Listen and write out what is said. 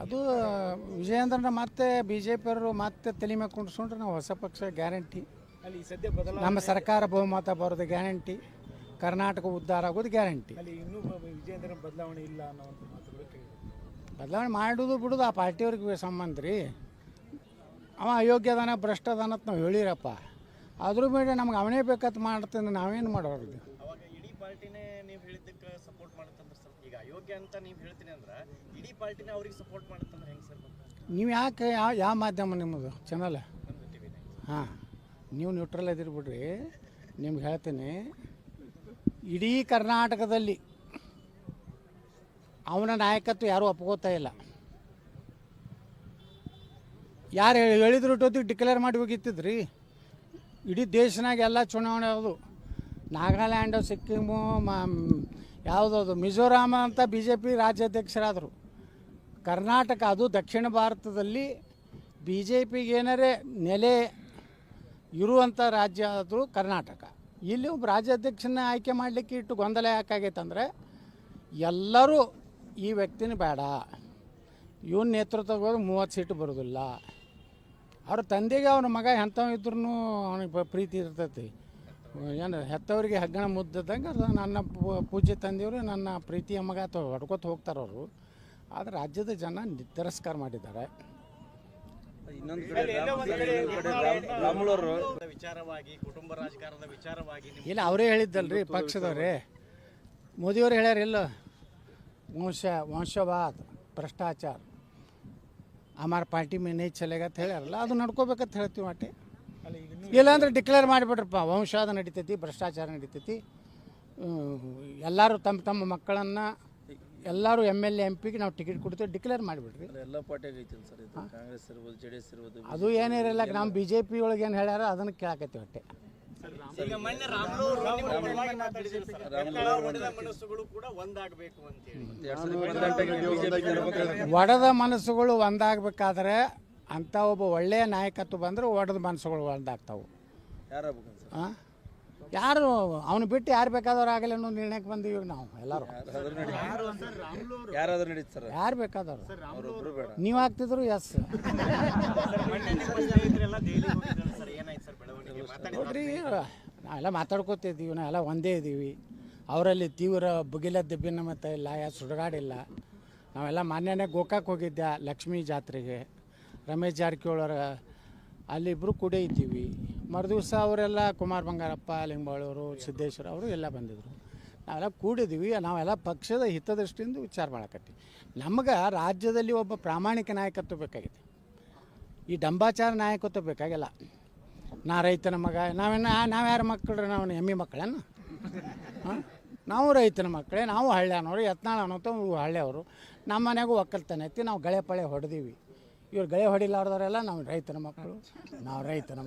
ಅದು ವಿಜಯೇಂದ್ರನ ಮತ್ತೆ B J ಪಿಯವರು ಮತ್ತೆ ತಲೆ ಮೇಲೆ ಕುಂಡ್ಸ್ಕೊಂಡ್ರೆ ನಾವು ಹೊಸ ಪಕ್ಷ ಗ್ಯಾರಂಟಿ. ಅಲ್ಲಿ ಸದ್ಯ ಬದಲ ನಮ್ಮ ಸರ್ಕಾರ ಬಹುಮತ ಬರೋದು ಗ್ಯಾರಂಟಿ. ಕರ್ನಾಟಕ ಉದ್ಧಾರ ಆಗೋದು ಗ್ಯಾರಂಟಿ. ಅಲ್ಲಿ ಇನ್ನೂ ಬ- ವಿಜಯೇಂದ್ರ ಬದಲಾವಣೆ ಇಲ್ಲ ಬಿಡುದು ಮಾತುಗಳು ಕೇಳಿದೆ ಬದಲಾವಣೆ ಮಾಡೋದು ಬಿಡೋದು ಆ ಪಾರ್ಟಿಯವ್ರಿಗೆ ಸಂಬಂಧ ರೀ. ಅವ ಅಯೋಗ್ಯದಾನ ಭ್ರಷ್ಟದಾನ ಅಂತ ನಾವು ಹೇಳಿರಪ್ಪ. ಅದ್ರ ಮೇಲೆ ನಮ್ಗೆ ಅವನೇ ಬೇಕಂತ ಮಾಡ್ತೀನಿ ನಾವೇನು ಅವಾಗ ಇಡೀ ಪಾರ್ಟಿನೇ ನೀವು ಹೇಳಿದ್ದಕ್ಕೆ ಸಪೋರ್ಟ್ ಮಾಡುತ್ತಂದ್ರೆ ಸರ್ ಈಗ ಅಯೋಗ್ಯ ಅಂತ ನೀವು ಹೇಳ್ತೀನಿ ಅಂದ್ರೆ ಇಡೀ ಪಾರ್ಟಿನೇ ಅವ್ರಿಗೆ ಸಪೋರ್ಟ್ ಮಾಡುತ್ತಂದ್ರೆ ಹೆಂಗೆ ಸರ್ ನೀವು ಯಾಕೆ ಯಾವ ಯಾವ ಮಾಧ್ಯಮ ನಿಮ್ಮದು ಚಾನಲ್ ಹಾಂ. ನೀವು ನ್ಯೂಟ್ರಲ್ ಇದ್ದೀರಿ ಬಿಡ್ರಿ. ನಿಮ್ಗೆ ಹೇಳ್ತೀನಿ. ಇಡೀ ಕರ್ನಾಟಕದಲ್ಲಿ ಅವನ ನಾಯಕತ್ವ ಯಾರೂ ಒಪ್ಕೋತಾ ಇಲ್ಲ. ಯಾರು ಹೇಳಿ ಹೇಳಿದ್ರು ಟೊತ್ತಿಗೆ ಡಿಕ್ಲೇರ್ ಮಾಡಿ ಹೋಗಿತ್ತಿದ್ರಿ. ಇಡೀ ದೇಶನಾಗ ಎಲ್ಲ ಚುನಾವಣೆ ಅದು. ನಾಗಾಲ್ಯಾಂಡು, ಸಿಕ್ಕಿಮು, ಮ ಯಾವುದದು, ಮಿಜೋರಾಮ ಅಂತ ಬಿ ಜೆ ಪಿ ರಾಜ್ಯಾಧ್ಯಕ್ಷರಾದರು. ಕರ್ನಾಟಕ ಅದು ದಕ್ಷಿಣ ಭಾರತದಲ್ಲಿ ಬಿ ಜೆ ಪಿಗೇನರೇ ನೆಲೆ ಇರುವಂಥ ರಾಜ್ಯ ಆದರೂ ಕರ್ನಾಟಕ. ಇಲ್ಲಿ ಒಬ್ಬ ರಾಜ್ಯಾಧ್ಯಕ್ಷನ ಆಯ್ಕೆ ಮಾಡಲಿಕ್ಕೆ ಇಟ್ಟು ಗೊಂದಲ ಯಾಕಾಗೈತಂದರೆ ಎಲ್ಲರೂ ಈ ವ್ಯಕ್ತಿನ ಬೇಡ. ಇವನ ಹೋದ್ರೆ ಮೂವತ್ತು ಸೀಟು ಬರೋದಿಲ್ಲ. ಅವ್ರ ತಂದೆಗೆ ಅವನ ಮಗ ಎಂಥವ್ ಇದ್ರೂ ಅವನಿಗೆ ಪ್ರೀತಿ ಇರ್ತೈತಿ. ಏನು ಹೆತ್ತವರಿಗೆ ಹಗ್ಗಣ ಮುದ್ದಿದ್ದಂಗೆ ಅದು. ನನ್ನ ಪೂಜೆ ಪೂಜ್ಯ ತಂದೆಯವರು ನನ್ನ ಪ್ರೀತಿಯ ಮಗ ಅಥವಾ ಹೊಡ್ಕೊತ ಹೋಗ್ತಾರೆ ಅವರು. ಆದರೆ ರಾಜ್ಯದ ಜನ ತಿರಸ್ಕಾರ ಮಾಡಿದ್ದಾರೆ. ಇನ್ನೊಂದು ಕಡೆ ರಾಮುಲವರು. ವಿಚಾರವಾಗಿ ಕುಟುಂಬ ರಾಜಕಾರಣದ ವಿಚಾರವಾಗಿ ಇಲ್ಲ ಅವರೇ ಹೇಳಿದ್ದಲ್ರಿ ಪಕ್ಷದವ್ರೆ. ಮೋದಿಯವರು ಹೇಳ್ಯಾರ ಇಲ್ಲ ವಂಶ ವಂಶವಾದ ಭ್ರಷ್ಟಾಚಾರ. ಆಮಾರ್ ಪಾರ್ಟಿ ಮೇ ನೈ ಚಲೇಗ ಅಂತ ಹೇಳ್ಯಾರಲ್ಲ ಅದು ನಡ್ಕೋಬೇಕಂತ ಹೇಳ್ತೀವಿ ಇನ್ನೂ ಇಲ್ಲಾಂದ್ರೆ ಡಿಕ್ಲೇರ್ ಮಾಡಿಬಿಟ್ರಪ್ಪ ವಂಶವಾದ ನಡೀತೈತಿ ಭ್ರಷ್ಟಾಚಾರ ನಡೀತೈತಿ. ಎಲ್ಲರೂ ತಮ್ಮ ತಮ್ಮ ಮಕ್ಕಳನ್ನು ಎಲ್ಲರೂ ಎಂ ಎಲ್ ಎ ಎಂ ಪಿಗೆ ನಾವು ಟಿಕೆಟ್ ಕೊಡ್ತೀವಿ ಡಿಕ್ಲೇರ್ ಮಾಡಿಬಿಡ್ರಿ. ಎಲ್ಲ ಪಾರ್ಟಿಯಾಗ ಐತಿ ಸರ್ ಇದು? ಕಾಂಗ್ರೆಸ್ ಇರ್ಬೋದು ಜೆ ಡಿ ಎಸ್ ಇರ್ಬೋದು ಅದು ಏನಿರಲ್ಲ ನಮ್ಮ ಬಿ ಜೆ ಪಿ ಒಳಗೆ ಏನು ಹೇಳ್ಯಾರ ಅದನ್ನು ಕೇಳಾಕತ್ತೀವಿ ಹೊಟ್ಟೆ. ಒಡೆದ ಮನಸ್ಸುಗಳು ಒಂದಾಗಬೇಕಾದ್ರೆ ಅಂಥ ಒಬ್ಬ ಒಳ್ಳೆಯ ನಾಯಕತ್ವ ಬಂದರೆ ಒಡೆದ ಮನಸ್ಸುಗಳು ಒಂದಾಗ್ತಾವೆ ಯಾರಾಗ್ಬೇಕು ಸರ್? ಹಾಂ ಯಾರು ಅವನು ಬಿಟ್ಟು ಯಾರು ಬೇಕಾದವ್ರು ಆಗಲಿ ಅನ್ನೋ ನಿರ್ಣಯಕ್ಕೆ ಬಂದೀವಿ ನಾವು ಎಲ್ಲರೂ. ಯಾರಾದ್ರೂ ನಡೀತು ಯಾರಾದ್ರೂ ನಡೀತು ಸರ್? ಯಾರು ಬೇಕಾದವ್ರು? ಅವ್ರೊಬ್ರು ಬೇಡ. ನೀವು ಆಗ್ತಿದ್ರು ಎಸ್. ನೋಡ್ರಿ ನಾವೆಲ್ಲ ಮಾತಾಡ್ಕೋತಿದ್ದೀವಿ ನಾವೆಲ್ಲ ಒಂದೇ ಇದ್ದೀವಿ. ಅವರಲ್ಲಿ ತೀವ್ರ ಬುಗಿಲದ್ದ ಭಿನ್ನಮತ ಇಲ್ಲ ಯಾ ಸುಡುಗಾಡಿಲ್ಲ. ನಾವೆಲ್ಲ ಮಾನ್ಯನೇ ಗೋಕಾಕ್ ಹೋಗಿದ್ದೆ ಲಕ್ಷ್ಮೀ ಜಾತ್ರೆಗೆ. ರಮೇಶ್ ಜಾರಕಿಹೊಳರ ಅಲ್ಲಿಬ್ಬರು ಕೂಡ ಇದ್ದೀವಿ. ಮರುದಿವಸ ಅವರೆಲ್ಲ ಕುಮಾರ್ ಬಂಗಾರಪ್ಪ, ಲಿಂಬಾಳೂರು, ಸಿದ್ದೇಶ್ವರ ಅವರು ಎಲ್ಲ ಬಂದಿದ್ದರು ನಾವೆಲ್ಲ ಕೂಡಿದ್ದೀವಿ. ನಾವೆಲ್ಲ ಪಕ್ಷದ ಹಿತದೃಷ್ಟಿಯಿಂದ ವಿಚಾರ ಮಾಡಕತ್ತೀವಿ. ನಮ್ಗೆ ರಾಜ್ಯದಲ್ಲಿ ಒಬ್ಬ ಪ್ರಾಮಾಣಿಕ ನಾಯಕತ್ವ ಬೇಕಾಗಿದೆ. ಈ ಡಂಬಾಚಾರ ನಾಯಕತ್ವ ಬೇಕಾಗಿಲ್ಲ. ನಾ ರೈತನ ಮಗ ನಾವೇನು ನಾವು ಯಾರು ಮಕ್ಕಳು ನಾವು ಎಮ್ಮಿ ಮಕ್ಕಳೇನು? ನಾವು ರೈತನ ಮಕ್ಕಳೇ, ನಾವು ಹಳ್ಳ್ಯಾನವರು ಯತ್ನಾಳ ಅನ್ನೋತ ಹಳ್ಳಿಯವರು. ನಮ್ಮ ಮನೆಗೂ ಒಕ್ಕಲ್ತನ ಐತಿ. ನಾವು ಗಳೆ ಪಳೆ ಹೊಡೆದೀವಿ. ಇವ್ರು ಗಳೆ ಹೊಡಿಲಾರ್ದವರೆಲ್ಲ ನಾವು ರೈತನ ಮಕ್ಕಳು. ನಾವು ರೈತನ ಮಕ್ಕಳು.